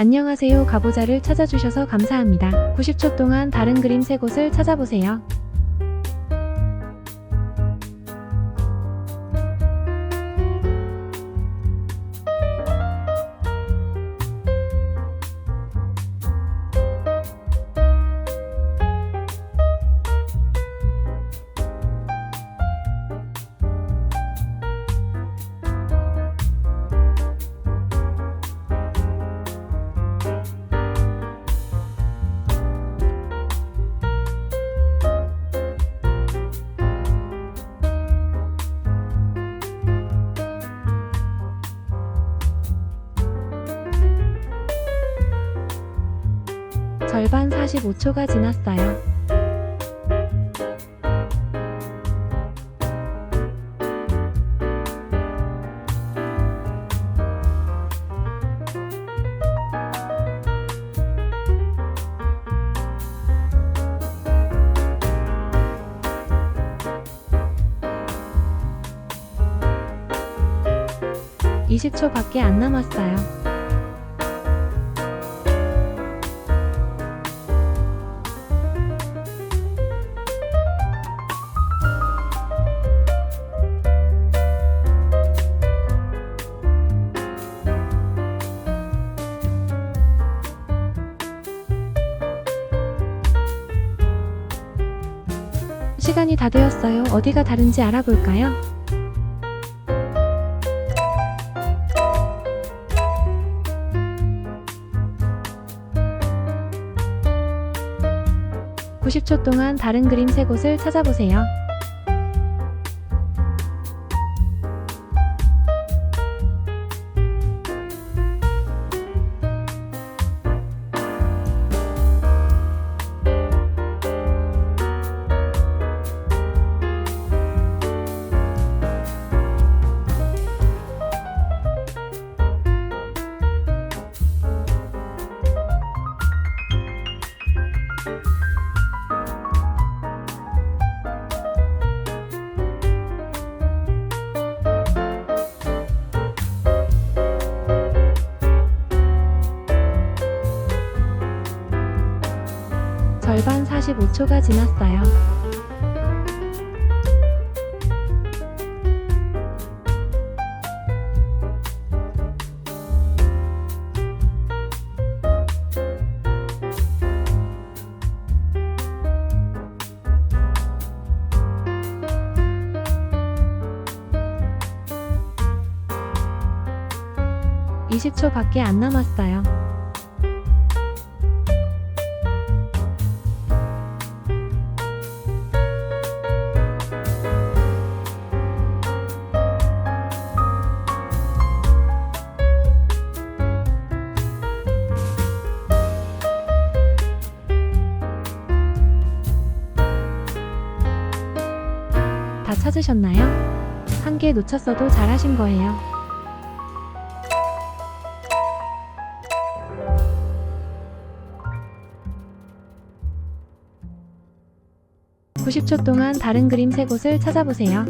안녕하세요. 가보자를 찾아주셔서 감사합니다. 90초 동안 다른 그림 세 곳을 찾아보세요. 45초가 지났어요. (20초) 밖에 안 남았어요. 시간이 다 되었어요. 어디가 다른지 알아볼까요? (90초) 동안 다른 그림 세 곳을 찾아보세요. 절반 45초가 지났어요. (20초) 밖에 안 남았어요. 다 찾으셨나요? 한 개 놓쳤어도 잘하신 거예요. (90초) 동안 다른 그림 세 곳을 찾아보세요.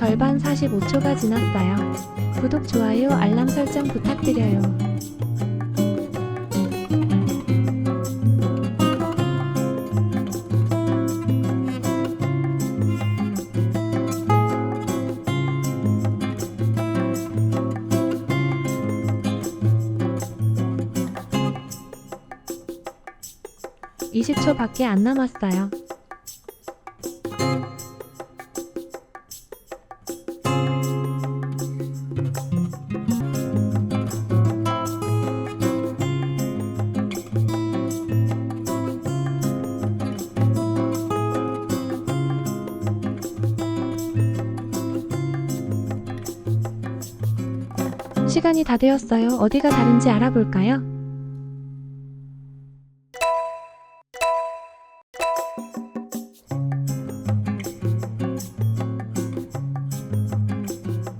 절반 45초가 지났어요. 구독, 좋아요, 알람 설정 부탁드려요. (20초) 밖에 안 남았어요. 시간이 다 되었어요. 어디가 다른지 알아볼까요?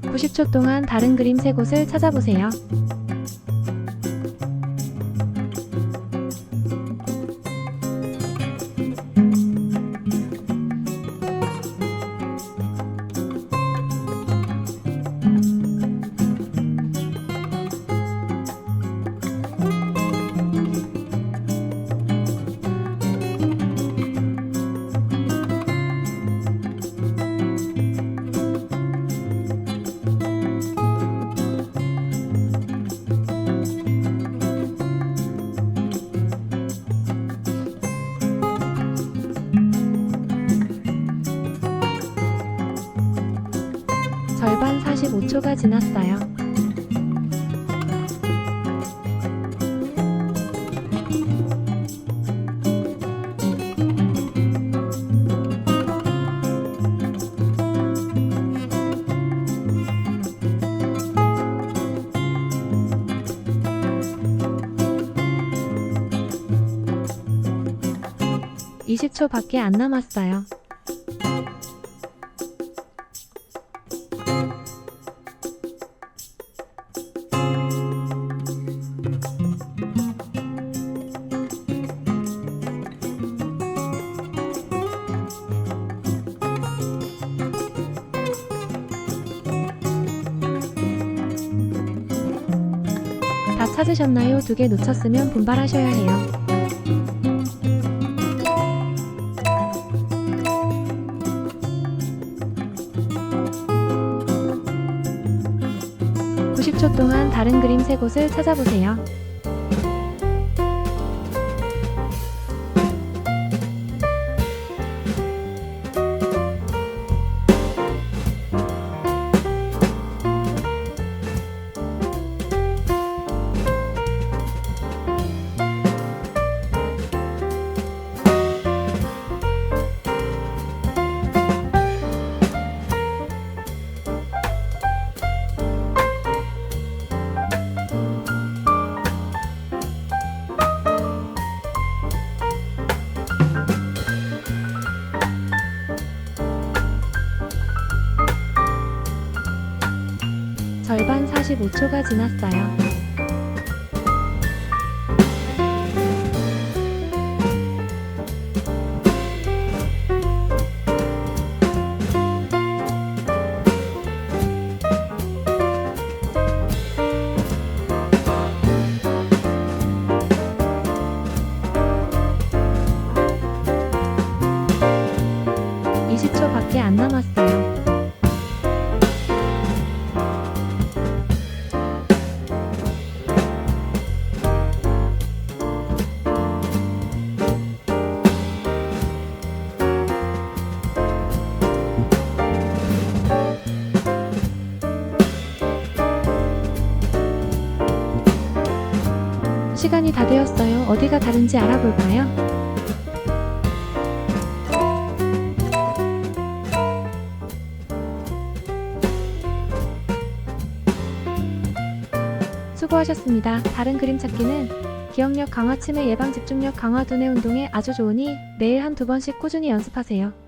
(90초) 동안 다른 그림 세 곳을 찾아보세요. 45초가 지났어요. (20초) 밖에 안 남았어요. 다 찾으셨나요? 두 개 놓쳤으면 분발하셔야 해요. (90초) 동안 다른 그림 세 곳을 찾아보세요. 45초가 지났어요. (20초) 밖에 안 남았어요. 시간이 다 되었어요. 어디가 다른지 알아볼까요? 수고하셨습니다. 다른 그림 찾기는 기억력 강화, 치매 예방, 집중력 강화, 두뇌 운동에 아주 좋으니 매일 한두 번씩 꾸준히 연습하세요.